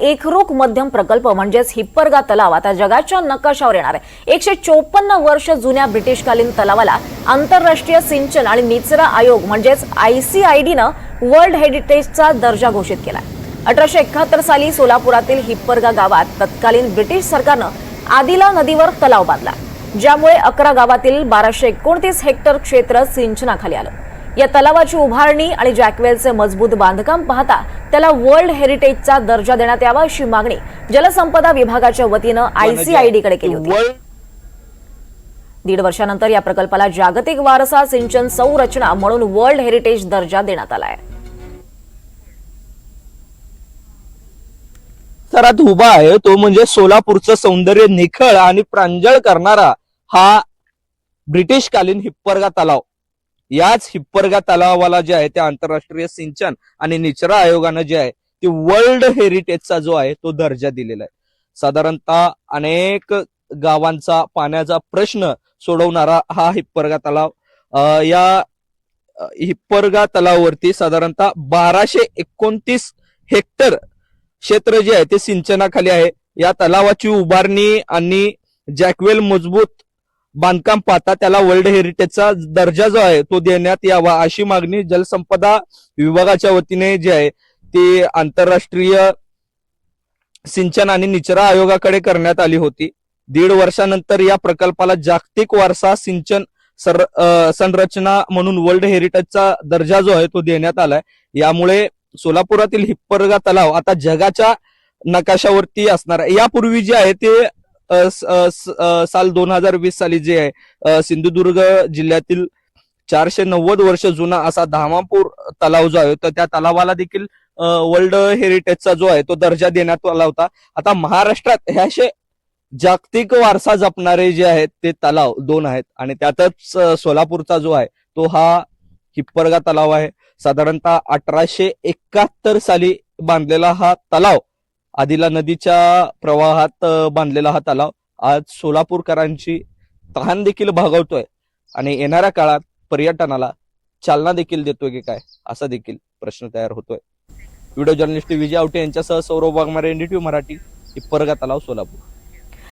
एकरूख मध्यम प्रकल्प म्हणजेच हिप्परगा तलाव आता जगाच्या नकाशावर येणार आहे. एकशे चोपन्न वर्ष जुन्या ब्रिटिशकालीन तलावाला आंतरराष्ट्रीय सिंचन आणि निचरा आयोग म्हणजेच आयसीआयडीनं वर्ल्ड हेरिटेजचा दर्जा घोषित केला अठराशे एकाहत्तर साली सोलापुरातील हिप्परगा गावात तत्कालीन ब्रिटिश सरकारनं आदिला नदीवर तलाव बांधला. ज्यामुळे अकरा गावातील बाराशे एकोणतीस हेक्टर क्षेत्र सिंचनाखाली आलं. या तलावाची उभारणी आणि जॅकवेलचे मजबूत बांधकाम पाहता त्याला वर्ल्ड हेरिटेजचा दर्जा देण्यात यावा अशी मागणी जलसंपदा विभागाच्या वतीनं आयसीआयडी कडे केली होती. दीड वर्षानंतर या प्रकल्पाला जागतिक वारसा सिंचन संरचना म्हणून वर्ल्ड हेरिटेज दर्जा देण्यात आलाय सरात उभा आहे तो म्हणजे सोलापूरचं सौंदर्य निखळ आणि प्रांजळ करणारा हा ब्रिटिशकालीन हिप्परगा तलाव. याच हिप्परगा तलावाला जे आहे त्या आंतरराष्ट्रीय सिंचन आणि निचरा आयोगानं जे आहे ते वर्ल्ड हेरिटेजचा जो आहे तो दर्जा दिलेला आहे. साधारणतः अनेक गावांचा पाण्याचा प्रश्न सोडवणारा हा हिप्परगा तलाव या हिप्परगा तलावावरती साधारणतः बाराशे एकोणतीस हेक्टर क्षेत्र जे आहे ते सिंचनाखाली आहे. या तलावाची उभारणी आणि जॅकवेल मजबूत बांधकाम पाहता त्याला वर्ल्ड हेरिटेजचा दर्जा जो आहे तो देण्यात यावा अशी मागणी जलसंपदा विभागाच्या वतीने जे आहे ती आंतरराष्ट्रीय सिंचन आणि निचरा आयोगाकडे करण्यात आली होती. दीड वर्षानंतर या प्रकल्पाला जागतिक वारसा सिंचन सर संरचना म्हणून वर्ल्ड हेरिटेजचा दर्जा जो आहे तो देण्यात आलाय. यामुळे सोलापुरातील हिप्परगा तलाव आता जगाच्या नकाशावरती असणार आहे. यापूर्वी जे आहे ते साल दोन हजार वीस साली जे आहे सिंधुदुर्ग जिल्ह्यातील चारशे नव्वद वर्ष जुना असा धामापूर तलाव जो आहे तर त्या तलावाला देखील वर्ल्ड हेरिटेजचा जो आहे तो दर्जा देण्यात आला होता. आता महाराष्ट्रात हे असे जागतिक वारसा जपणारे जे आहेत ते तलाव दोन आहेत आणि त्यातच सोलापूरचा जो आहे तो हा हिप्परगा तलाव आहे. साधारणतः अठराशे एकाहत्तर साली बांधलेला हा तलाव आदिला नदीच्या प्रवाहात बांधलेला हा तलाव. आज सोलापूरकरांची तहान देखील भागवतोय. आणि येणाऱ्या काळात पर्यटनाला चालना देखील देतोय की काय असा देखील प्रश्न तयार होतोय. व्हिडिओ जर्नलिस्ट विजय आवटे यांच्यासह सौरभ वाघमारे एनडीटीव्ही मराठी परगा तलाव सोलापूर.